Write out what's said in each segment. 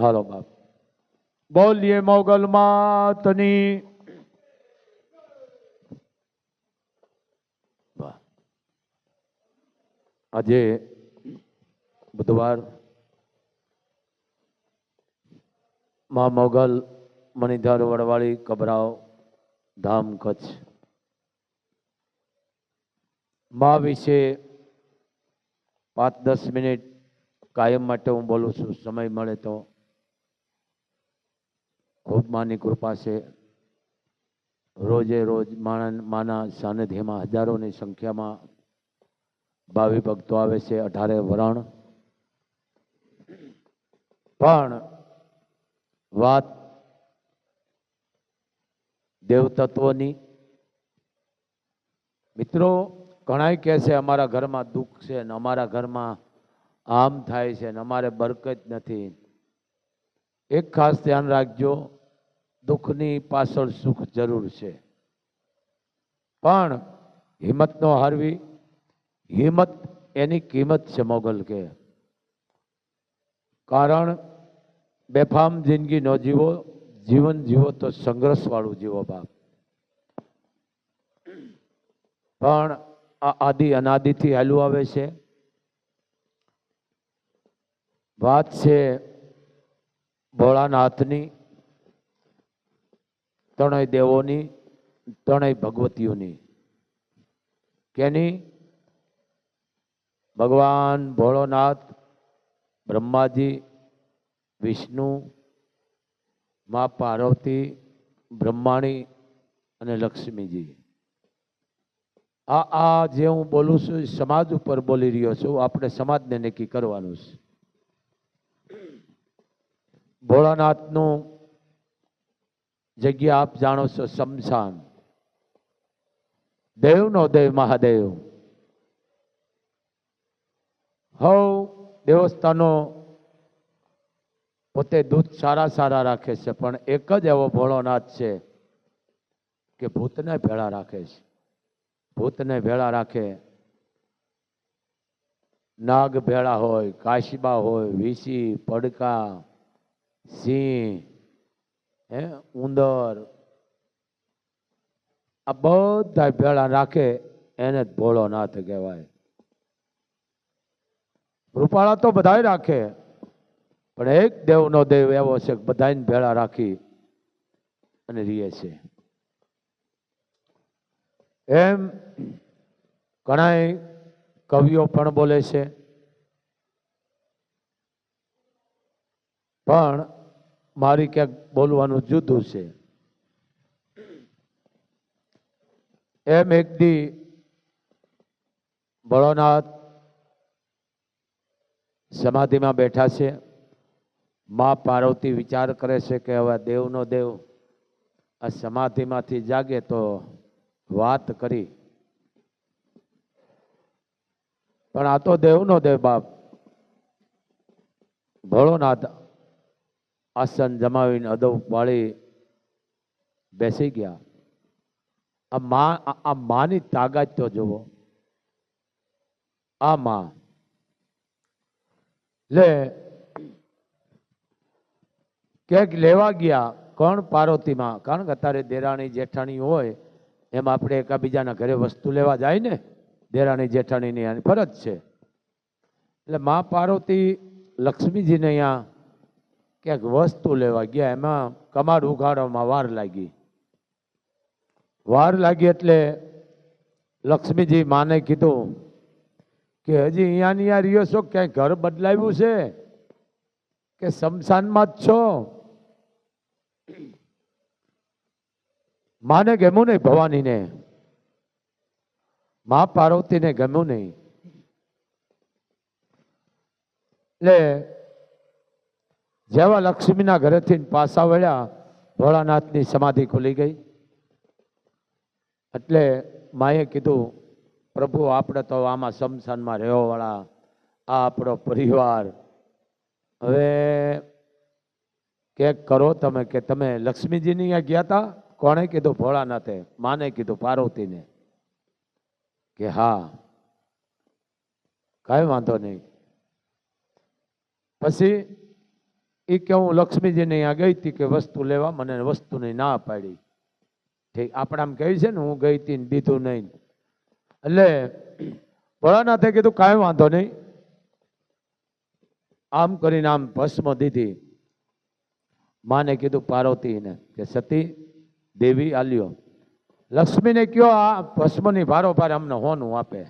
હાલો બાપ. બોલીએ મોગલ માતની. વાહ. આજે બુધવાર મા મોગલ મણિધર વડવાળી કબરાવ ધામ કચ્છ. મા વિશે પાંચ દસ મિનિટ કાયમ માટે હું બોલું છું સમય મળે તો. ખૂબ માની કૃપા છે. રોજે રોજ માણા માના સાનિધ્યમાં હજારોની સંખ્યામાં ભાવિ ભક્તો આવે છે, અઢારે વરણ. પણ વાત દેવતત્વની, મિત્રો, ઘણાય કહે છે, અમારા ઘરમાં દુઃખ છે ને અમારા ઘરમાં આમ થાય છે ને અમારે બરકત નથી. એક ખાસ ધ્યાન રાખજો દુઃખની પાછળ સુખ જરૂર છે. પણ હિંમત ન હારવી, હિંમત એની કિંમત છે મોગલ કે. કારણ બેફામ જિંદગી ન જીવો, જીવન જીવો તો સંઘર્ષવાળું જીવો બાપ. પણ આ આદિ અનાદિથી હાલું આવે છે. વાત છે ભોળાનાથની ત્રણેય દેવોની, ત્રણેય ભગવતીઓની. કેની? ભગવાન ભોળોનાથ, બ્રહ્માજી, વિષ્ણુ, મા પાર્વતી, બ્રહ્માણી અને લક્ષ્મીજી. આ આ જે હું બોલું છું એ સમાજ ઉપર બોલી રહ્યો છું. આપણે સમાજને નક્કી કરવાનું છે. ભોળાનાથનું જગ્યા આપ જાણો છો શમશાન. દેવનો દેવ મહાદેવ. હવ દેવસ્થાનો, પોતે દૂધ સારા સારા રાખે છે, પણ એક જ એવો ભોળોનાથ છે કે ભૂતને ભેળા રાખે છે. ભૂતને ભેળા રાખે. નાગ ભેળા હોય, કાશબા હોય, વીસી, પડકા, સિંહ હે, ઉંદર. આ બધા ભેળા રાખે, એને જ ભોળોનાથ કહેવાય. રૂપાળા તો બધા રાખે, પણ એક દેવનો દેવ એવો છે બધાને ભેળા રાખી અને રીએ છે. એમ ઘણાય કવિઓ પણ બોલે છે. પણ મારી ક્યાંક બોલવાનું જુદું છે. એમ એક દી ભળોનાથ સમાધિમાં બેઠા છે. મા પાર્વતી વિચાર કરે છે કે હવે દેવનો દેવ આ સમાધિમાંથી જાગે તો વાત કરી. પણ આ તો દેવનો દેવ બાપ. ભોળોનાથ આસન જમાવીને અદવ પાળી બેસી ગયા. આ મા, આ- માની તાકાત તો જુઓ. આ માં. લે, ક્યાંક લેવા ગયા કોણ પાર્વતીમાં? કારણ કે અત્યારે દેરાણી જેઠાણી હોય, એમ આપણે એકાબીજાના ઘરે વસ્તુ લેવા જાય ને, દેરાણી જેઠાણીની ફરજ છે. એટલે મા પાર્વતી લક્ષ્મીજીને અહીંયા ક્યાંક વસ્તુ લેવા ગયા, એમાં કમાડ ઉઘાડવામાં વાર લાગી. વાર લાગી એટલે લક્ષ્મીજી માને કીધું કે હજી અહીંયા આ રહ્યો છો, ક્યાંય ઘર બદલાવ્યું છે? કે શમશાનમાં જ છો? માને ગમ્યું નહીં ભવાનીને? મા પાર્વતીને ગમ્યું નહીં. એટલે જેવા લક્ષ્મીના ઘરેથી પાછા વળ્યા, ભોળાનાથની સમાધિ ખુલી ગઈ. એટલે માએ કીધું, પ્રભુ, આપણે તો આમાં શમશાનમાં રહેવાવાળા આ આપણો પરિવાર. હવે કે કરો તમે કે તમે લક્ષ્મીજીની અહીંયા ગયા હતા કોણે કીધું? ભોળાનાથે. માને કીધું, પાર્વતીને. કે હા. કાંઈ વાંધો નહીં. પછી એ કે હું લક્ષ્મીજીને અહીંયા ગઈ હતી કે વસ્તુ લેવા મને વસ્તુની ના પાડી. ઠીક આપણે આમ કહી છે ને, હું ગઈ હતી દીધું નહીં. એટલે ભોળાનાથે કીધું, કાંઈ વાંધો નહીં. આમ કરીને આમ ભસ્મ દીધી. માને કીધું પાર્વતીને કે સતી, દેવી આલ્યો. લક્ષ્મીને કયો આ ભસ્મની ભારોભાર અમને હોનું આપે.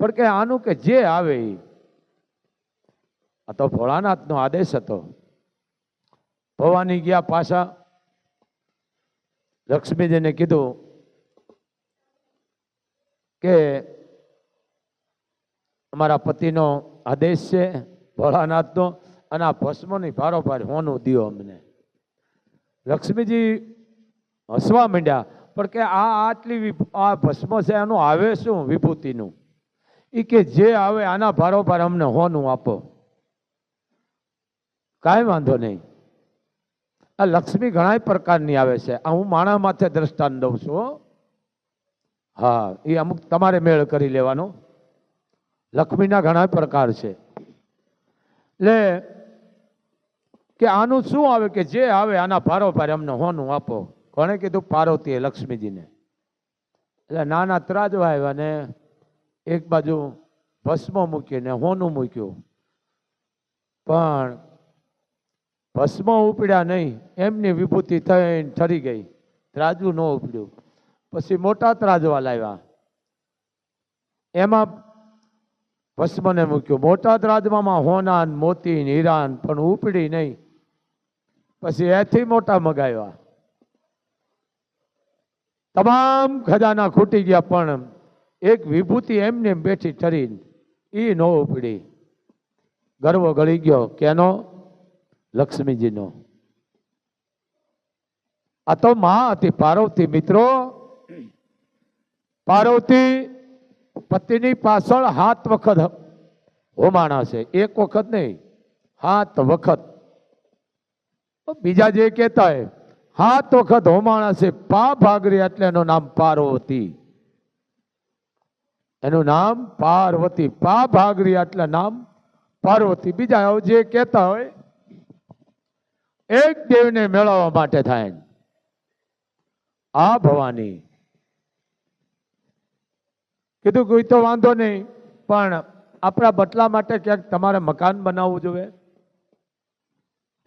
પણ કે આનું કે જે આવે ઈ આ તો ભોળાનાથનો આદેશ હતો. ભવાની ગયા પાછા લક્ષ્મીજીને કીધું કે અમારા પતિનો આદેશ છે ભોળાનાથનો અને આ ભસ્મની ભારોભાર હોનું દિયો અમને. લક્ષ્મીજી હસવા માંડ્યા, પણ કે આ આટલી આ ભસ્મ છે, એનું આવે શું વિભૂતિનું? એ કે જે આવે આના ભારોભાર અમને હોનું આપો. કાંઈ વાંધો નહીં. આ લક્ષ્મી ઘણા પ્રકારની આવે છે. આ હું માણા માથે દ્રષ્ટાંત દઉં છું, હો. એ અમુક તમારે મેળ કરી લેવાનો. લક્ષ્મીના ઘણા પ્રકાર છે. એટલે કે આનું શું આવે કે જે આવે આના ભારોભાર અમને હોનું આપો. કોણે કીધું પાર્વતીએ લક્ષ્મીજીને? એટલે નાના ત્રાજવા આવ્યા ને એક બાજુ ભસ્મ મૂકીને હોનું મૂક્યું. પણ ભસ્મ ઉપડ્યા નહીં, એમની વિભૂતિ થઈને ઠરી ગઈ. ત્રાજુ ન ઉપડ્યું. પછી મોટા ત્રાજવા લાવ્યા. એમાં ભસ્મને મૂક્યું. મોટા ત્રાજવામાં હોનાન મોતી ને હીરા પણ ઉપડી નહીં. પછી એથી મોટા મગાવ્યા. તમામ ખજાના ખૂટી ગયા, પણ એક વિભૂતિ એમને એમ બેઠી ઠરી એ ન ઉપડી. ગર્વ ગળી ગયો. કેનો? લક્ષ્મીજીનો. આ તો માં હતી, પાર્વતી મિત્રો. પાર્વતી પતિની પાછળ હાથ વખત હોમાણા છે એક વખત નહીં, હાથ વખત. બીજા જે કહેતા હોય, હાથ વખત હોમાણા છે પા ભાગરી એટલે એનું નામ પાર્વતી. એનું નામ પાર્વતી, પા ભાગરી એટલે નામ પાર્વતી. બીજા જે કહેતા હોય એક દેવને મેળવવા માટે થાય. આ ભવાની. કીધું કોઈ તો વાંધો નહીં, પણ આપણા બટલા માટે ક્યાંક તમારે મકાન બનાવવું જોઈએ?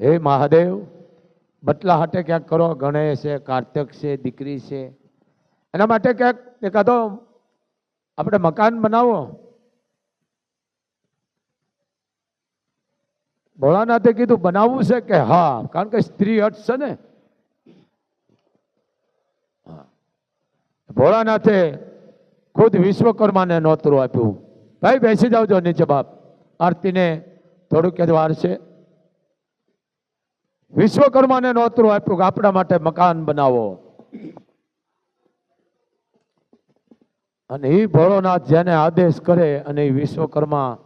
હે મહાદેવ બટલા હાટે ક્યાંક કરો? ગણેશ છે, કાર્તિક છે, દીકરી છે. એના માટે ક્યાંક એકાદો આપણે મકાન બનાવો. ભોળાનાથે કીધું, બનાવવું છે કે હા? કારણ કે સ્ત્રી હટ છે ને. ભોળાનાથે ખુદ વિશ્વકર્માને નોતરું આપ્યું. ભાઈ, બેસી જાવજો નીચે બાપ. આરતીને થોડુંક જ વાર છે. વિશ્વકર્માને નોતરું આપ્યું કે, આપણા માટે મકાન બનાવો. અને એ ભોળોનાથ જેને આદેશ કરે અને એ વિશ્વકર્મા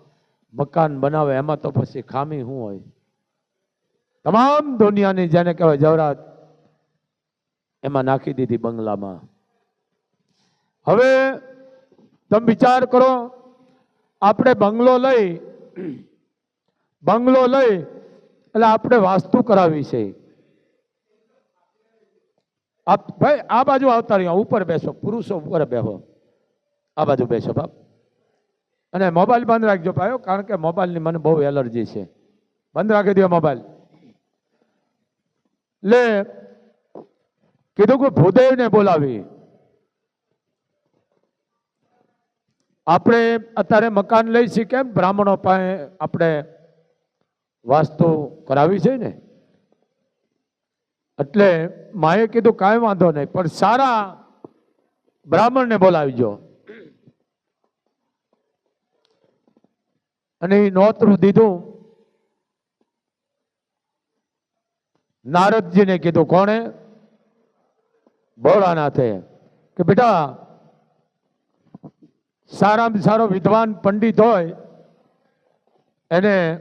મકાન બનાવે, એમાં તો પછી ખામી શું હોય? તમામ દુનિયાની જેને કહેવાય જવરાત, એમાં નાખી દીધી બંગલામાં. હવે તમે વિચાર કરો, આપણે બંગલો લઈ બંગલો લઈ, એટલે આપણે વાસ્તુ કરાવી છે. આપ, ભાઈ, આ બાજુ આવતા રહ્યા, ઉપર બેસો, પુરુષો ઉપર બેસો આ બાજુ બેસો બાપ. અને મોબાઈલ બંધ રાખજો પાયો કારણ કે મોબાઈલની મને બહુ એલર્જી છે. બંધ રાખી દો મોબાઈલ. લે, કીધું કે ભૂદેવને બોલાવી. આપણે અત્યારે મકાન લઈ છીએ કેમ? બ્રાહ્મણો પાસે આપણે વાસ્તુ કરાવી છે ને. એટલે માએ કીધું કાંઈ વાંધો નહીં, પણ સારા બ્રાહ્મણને બોલાવીજો. અને નોતરું દીધું. નારદજીને કીધું, કોણે? ભોળાનાથે. કે બેટા, સારામાં સારો વિદ્વાન પંડિત હોય, એને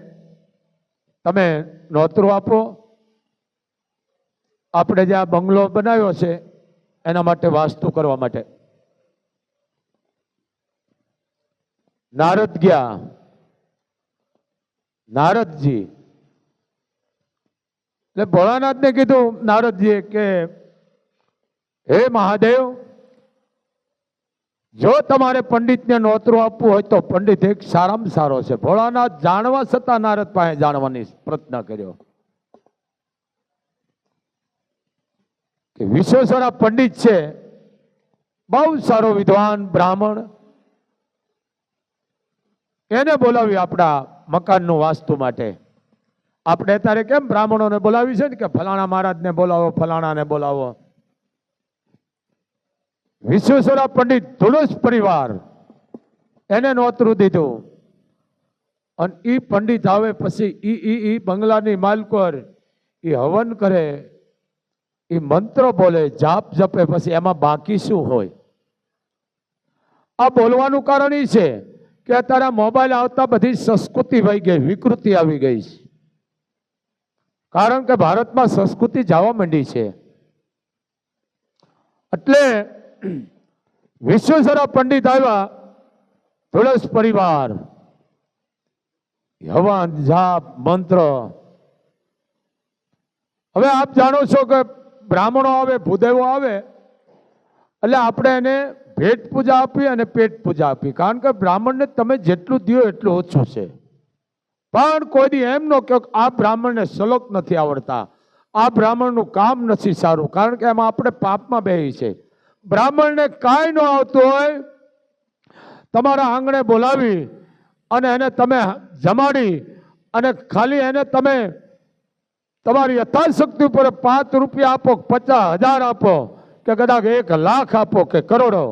તમે નોતરું આપો. આપણે જે આ બંગલો બનાવ્યો છે, એના માટે વાસ્તુ કરવા માટે. નારદ ગયા. નારદજી. એટલે ભોળાનાથને કીધું નારદજીએ કે, હે મહાદેવ, જો તમારે પંડિતને નોતરું આપવું હોય તો પંડિત એક સારામાં સારો છે. ભોળાનાથ જાણવા છતાં નારદ પાસે જાણવાની પ્રયત્ન કર્યો. કે વિશ્વેશ્વરા પંડિત છે, બહુ સારો વિદ્વાન બ્રાહ્મણ. એને બોલાવી આપણા મકાનનું વાસ્તુ માટે. આપણે અત્યારે કેમ બ્રાહ્મણોને બોલાવી છે ને કે ફલાણા મહારાજને બોલાવો, ફલાણાને બોલાવો? વિશ્વેશ્વરા પંડિત ધુડુસ પરિવાર એને નોતરું દીધું. અને ઈ પંડિત આવે પછી ઈ ઈ ઈ બંગલાની માલકોર એ હવન કરે. એ મંત્ર બોલે, જાપ જપે, પછી એમાં બાકી શું હોય? આ બોલવાનું કારણ એ છે. કે અત્યારે મોબાઈલ આવતા બધી સંસ્કૃતિ વહી ગઈ, વિકૃતિ આવી ગઈ છે. કારણ કે ભારતમાં સંસ્કૃતિ જવા માંડી છે. એટલે વિશ્વેશ્વરા પંડિત આવ્યા તુળસ પરિવાર. હવન, જાપ, મંત્ર. હવે આપ જાણો છો કે બ્રાહ્મણો આવે, ભૂદેવો આવે, એટલે આપણે એને ભેટ પૂજા આપી અને પેટ પૂજા આપી. કારણ કે બ્રાહ્મણને તમે જેટલું દો એટલું ઓછું છે. પણ કોઈ દી એમ ન કહો આ બ્રાહ્મણને શ્લોક નથી આવડતા. આ બ્રાહ્મણનું કામ નથી સારું. કારણ કે એમાં આપણે પાપમાં બેહી છે. બ્રાહ્મણને કાંઈ ન આવતું હોય, તમારા આંગણે બોલાવી અને એને તમે જમાડી અને ખાલી એને તમે તમારી યથાશક્તિ ઉપર પાંચ રૂપિયા આપો પચાસ હજાર આપો કે કદાચ એક લાખ આપો કે કરોડો.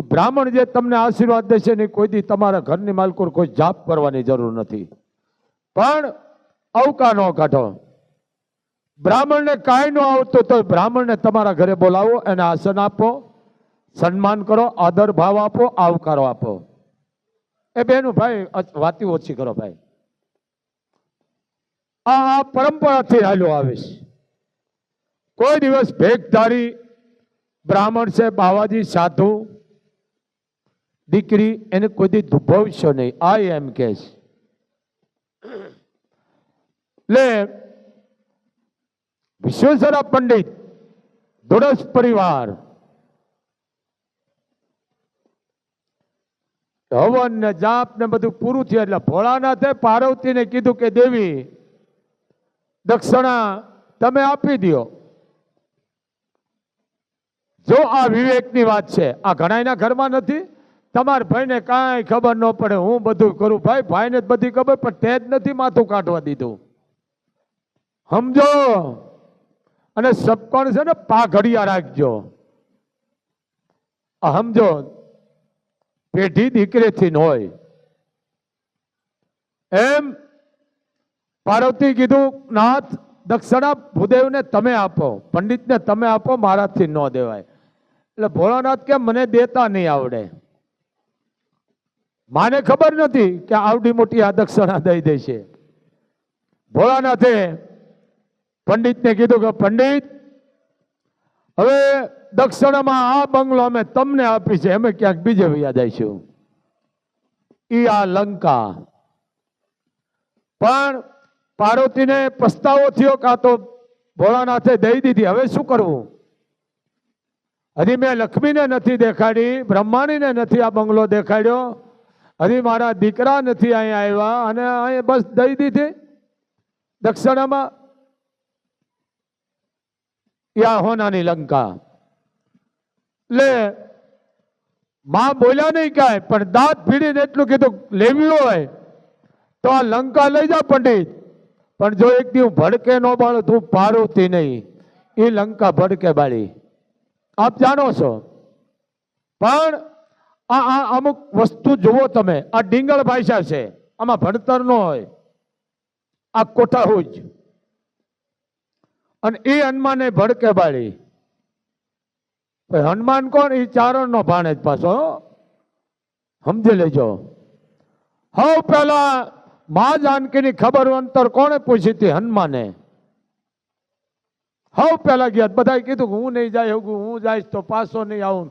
બ્રાહ્મણ જે તમને આશીર્વાદ દેશે ને કોઈ દી તમારા ઘરની માલકોર કોઈ જાપ કરવાની જરૂર નથી. પણ અવકા ન કાઢો. બ્રાહ્મણને કાંઈ ન આવતું તો બ્રાહ્મણને તમારા ઘરે બોલાવો, એને આસન આપો, સન્માન કરો, આદર ભાવ આપો, આવકારો આપો. એ બેનું ભાઈ વાતી ઓછી કરો ભાઈ. આ પરંપરાથી હાલ્યો આવીશ. કોઈ દિવસ ભેગધારી બ્રાહ્મણ છે, બાવાજી, સાધુ દીકરી એને કોઈ દુભવશો નહીં. આ એમ કે છે એટલે વિશ્વેશ્વરા પંડિત, દોડસ પરિવાર. હવન ને જાપ ને બધું પૂરું થયું એટલે ભોળાનાથે પાર્વતીને કીધું કે, દેવી, દક્ષિણા, તમે આપી દો જો આ વિવેકની વાત છે, આ ઘણાયના ઘરમાં નથી? તમારા ભાઈને કાંઈ ખબર ન પડે, હું બધું કરું. ભાઈ, ભાઈને જ બધી ખબર, પણ તે જ નથી માથું કાઢવા દીધું. સમજો? અને સપકોણ છે ને? પાઘડિયા રાખજો. સમજો? પેઢી દીકરીથી હોય. એમ પાર્વતી કીધું, નાથ, દક્ષિણા ભૂદેવને તમે આપો. પંડિતને તમે આપો, મારાથી ન દેવાય. એટલે ભોળાનાથ કે, મને દેતા નહીં આવડે. માને ખબર નથી કે આવડી મોટી આ દક્ષિણા દઈ દેશે. ભોળાનાથે પંડિતને કીધું કે, પંડિત, હવે દક્ષિણામાં આ બંગલો અમે તમને આપી છે, અમે ક્યાંક બીજે વૈયા દઈશું ઈ આ લંકા. પણ પાર્વતીને પસ્તાવો થયો કાં તો ભોળાનાથે દઈ દીધી. હવે શું કરવું? હજી મેં લક્ષ્મીને નથી દેખાડી, બ્રહ્માણીને નથી આ બંગલો દેખાડ્યો. હજી મારા દીકરા નથી અહીંયા આવ્યા અને અહીં બસ દઈ દીધી. દક્ષિણામાં, યા હોનાની લંકા, લે, માં બોલ્યા નહીં કાંઈ પણ દાંત ભીડીને એટલું કીધું, લેવી હોય, તો આ લંકા લઈ જા પંડિત. પણ જો એક દી ભડકે ન બાળો, તું પારુતી નહીં. એ લંકા ભડકે બાળી. આપ જાણો છો. પણ આ આ અમુક વસ્તુ જુઓ તમે. આ ડીંગળ ભાષા છે. આમાં ભણતર ન હોય. આ કોઠાહુજ. અને એ હનુમાને ભડકે બાળી હનુમાન કોણ? એ ચારણનો ભાણે જ પાછો. સમજી લેજો. હવ પેલા મા જાનકીની ખબર અંતર કોણે પૂછી હતી હનુમાને? હવ પેલા ગયા. બધા કીધું હું નહીં જાય, હું જાઈશ તો પાછો નહીં આવું.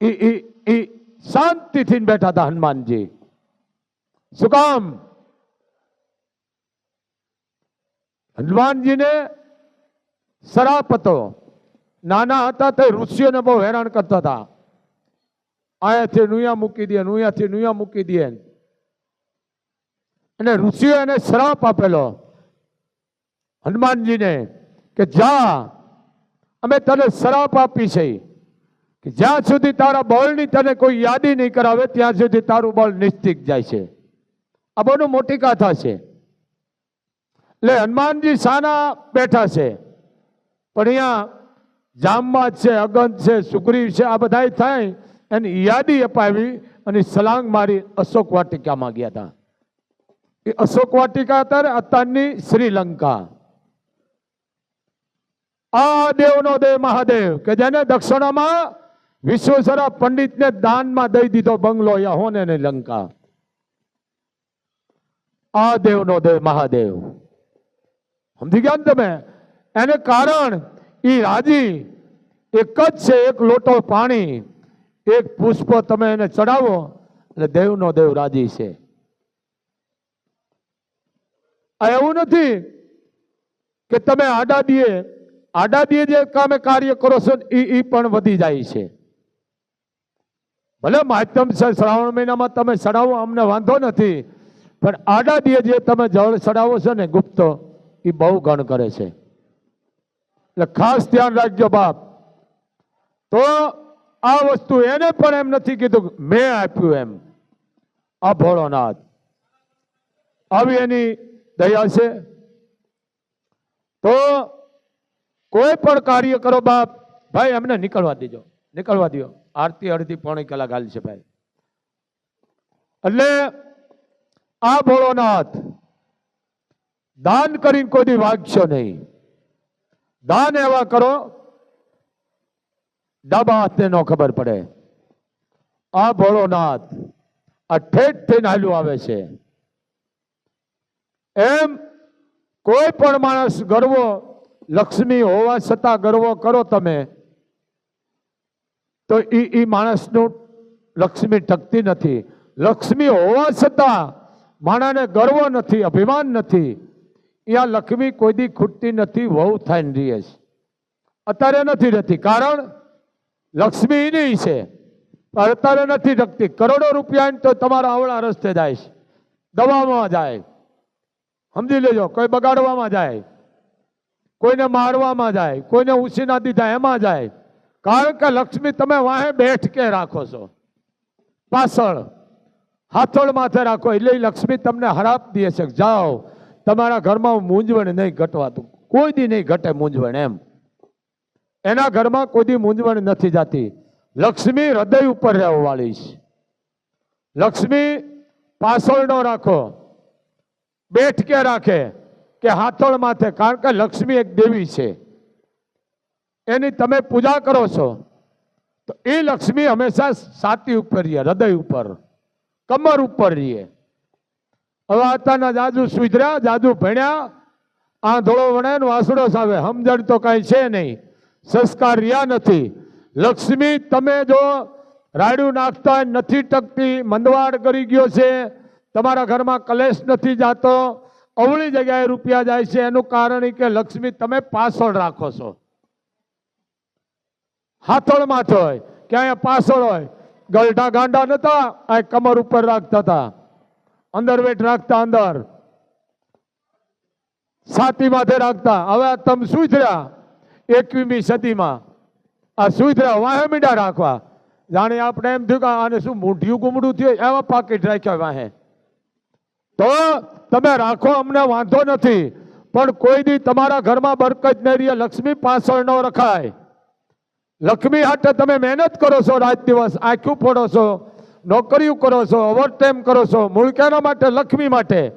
એ શાંતિથી બેઠા હતા હનુમાનજી શું કામ હનુમાનજીને સરાપ હતો નાના હતા તે ઋષિઓને બહુ હેરાન કરતા હતા અહીંયાથી નુયા મૂકી દે નુયાથી નુયા મૂકી દે અને ઋષિઓ એને શ્રાપ આપેલો હનુમાનજીને કે જા અમે તને શ્રાપ આપી છે કે જ્યાં સુધી તારા બળની તને કોઈ યાદી નહીં કરાવે, ત્યાં સુધી તારું બળ નિશ્ચિત જાય છે. આ બહુ મોટી ગાથા છે. એટલે હનુમાનજી સાના બેઠા છે. પણ અહીંયા જામમાં છે અગંત છે સુગ્રીવ છે, આ બધા થાય એની યાદી અપાવી અને સલાંગ મારી અશોક વાટિકામાં ગયા હતા. એ અશોક વાટિકા અત્યારે અત્યારની શ્રીલંકા. આ દેવનો દેવ મહાદેવ, કે જેને દક્ષિણામાં વિશ્વેશ્વરા પંડિતને દાનમાં દઈ દીધો બંગલો યહોને ને લંકા? આ દેવનો દેવ, મહાદેવ. સમજી ગયા ને તમે? એને કારણ એ રાજી, એક જ છે, એક લોટો પાણી, એક પુષ્પ તમે એને ચડાવો, એટલે દેવનો દેવ રાજી છે. આ એવું નથી કે તમે આડા દીએ આડા દીએ જે કામે કાર્ય કરો છો એ પણ વધી જાય છે. ભલે માધ્યમ છે, શ્રાવણ મહિનામાં તમે ચડાવો, અમને વાંધો નથી. પણ આડા દીએ જે તમે જળ ચડાવો છો ને, ગુપ્ત એ બહુ ગણ કરે છે. એટલે ખાસ ધ્યાન રાખજો બાપ. તો આ વસ્તુ એને પણ એમ નથી કીધું મેં આપ્યું એમ. આ ભોળોનાથ. આવી એની દયા છે. તો કોઈ પણ કાર્ય કરો બાપ, ભાઈ, એમને નીકળવા દેજો. નીકળવા દો આરતી અડધી પોણી કલાક હાલ છે ભાઈ. એટલે આ ભોળોનાથ દાન કરીને કોઈ વાગશો નહીં. દાન એવા કરો, ડાબા હાથને નો ખબર પડે. આ ભોળોનાથ આ ઠેઠ થઈને હાલ્યું આવે છે. એમ કોઈ પણ માણસ ગર્વો, લક્ષ્મી હોવા છતાં ગરવો કરો તમે તો એ એ માણસનું લક્ષ્મી ટકતી નથી. લક્ષ્મી હોવા છતાં માણાને ગર્વ નથી, અભિમાન નથી. એ આ લક્ષ્મી કોઈ દી ખૂટતી નથી, વહુ થઈને રહીએ છે. અત્યારે નથી રહેતી. કારણ લક્ષ્મી એની છે. અત્યારે નથી ટકતી કરોડો રૂપિયા તો તમારા આવડા રસ્તે જાય છે. દવામાં જાય. સમજી લેજો, કોઈ બગાડવામાં જાય. કોઈને મારવામાં જાય, કોઈને ઉછીના દીધા એમાં જાય. કારણ કે લક્ષ્મી, તમે વાહે બેઠ કે રાખો છો. પાછળ હાથોળ માથે રાખો, એટલે લક્ષ્મી તમને હરાપ દે છે. જાઓ. તમારા ઘરમાં મૂંઝવણ નહીં ઘટવાતું. કોઈ દી નહીં ઘટે મૂંઝવણ એમ. એના ઘરમાં કોઈ દી મૂંઝવણ નથી જાતી. લક્ષ્મી હૃદય ઉપર રહેવા વાળી છે. લક્ષ્મી પાછળ ન રાખો. બેઠ કે રાખે કે હાથોળ માથે. કારણ કે લક્ષ્મી એક દેવી છે. એની તમે પૂજા કરો છો, તો એ લક્ષ્મી હંમેશા સાતી ઉપર રહીએ, હૃદય ઉપર, કમર ઉપર રહીએ. હવે અત્યારના જાદુ સુધર્યા, જાદુ ભણ્યા, આંધળો વણે ને વાસડો સાવે સમજણ તો કાંઈ છે નહીં, સંસ્કાર રહ્યા નથી. લક્ષ્મી, તમે જો રાડ્યું નાખતા નથી ટકતી, મંદવાડ કરી ગયો છે, તમારા ઘરમાં કલેશ નથી જાતો, અવળી જગ્યાએ રૂપિયા જાય છે, એનું કારણ કે લક્ષ્મી, તમે પાછળ રાખો છો. હાથોળમાં હોય કે અહીંયા પાછળ હોય. ગલઢા ગાંડા નતા, આ કમર ઉપર રાખતા હતા. અંદર વેઠ રાખતા અંદર. છાતી માથે રાખતા. હવે આ તમે સુધર્યા એકવીમી સદીમાં. આ સુધર્યા, વાહે મીડા રાખવા. જાણે આપણે એમ થયું કે આને શું મૂંઢિયું ગુમડું થયું? એવા પાકીટ રાખ્યા વાહે. તો તમે રાખો, અમને વાંધો નથી. પણ કોઈ દી તમારા ઘરમાં બરકત નહીં રહે, લક્ષ્મી પાછળ ન રખાય. લક્ષ્મી હાટે તમે મહેનત કરો છો, રાત દિવસ આંખ્યું ફોડો છો, નોકરીઓ કરો છો ઓવરટાઈમ કરો છો મૂળકાના માટે લક્ષ્મી માટે.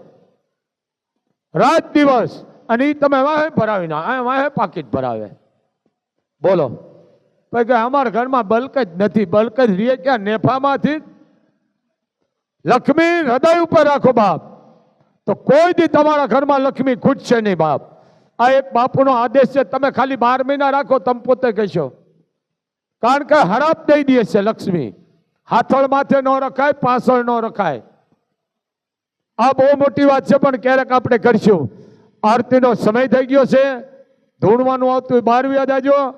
રાત દિવસ, અને એ તમે વાહે ભરાવી ના, આ વાહે પાકીટ ભરાવે. બોલો. પછી કે અમારા ઘરમાં બલક જ નથી, બલક જ રીએ ક્યાં, નેફામાંથી? લક્ષ્મી હૃદય ઉપર રાખો બાપ. તો કોઈ દી તમારા ઘરમાં લક્ષ્મી ખૂટશે નહીં બાપ. આ એક બાપુનો આદેશ છે, તમે ખાલી બાર મહિના રાખો, તમે પોતે કહેશો. કારણ કે હરાપ દઈ દે છે લક્ષ્મી. હાથળ માથે ન રખાય, પાછળ ન રખાય. આ બહુ મોટી વાત છે, પણ ક્યારેક આપણે કરશું. આરતીનો સમય થઈ ગયો છે. ધૂણવાનું આવતું બહાર વ્યા જાજો.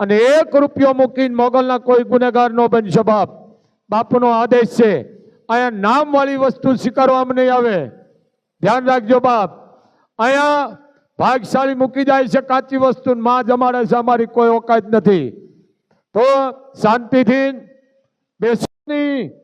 અને એક રૂપિયો મૂકીને મોગલના કોઈ ગુનેગાર નો બનશો બાપ. બાપનો આદેશ છે. અહીંયા નામવાળી વસ્તુ સ્વીકારવામાં નહીં આવે. ધ્યાન રાખજો બાપ. અહીંયા ભાગશાળી મૂકી જાય છે, કાચી વસ્તુ માં જમાડે છે, અમારી કોઈ ઓકાત નથી. તો શાંતિથી બેસવાની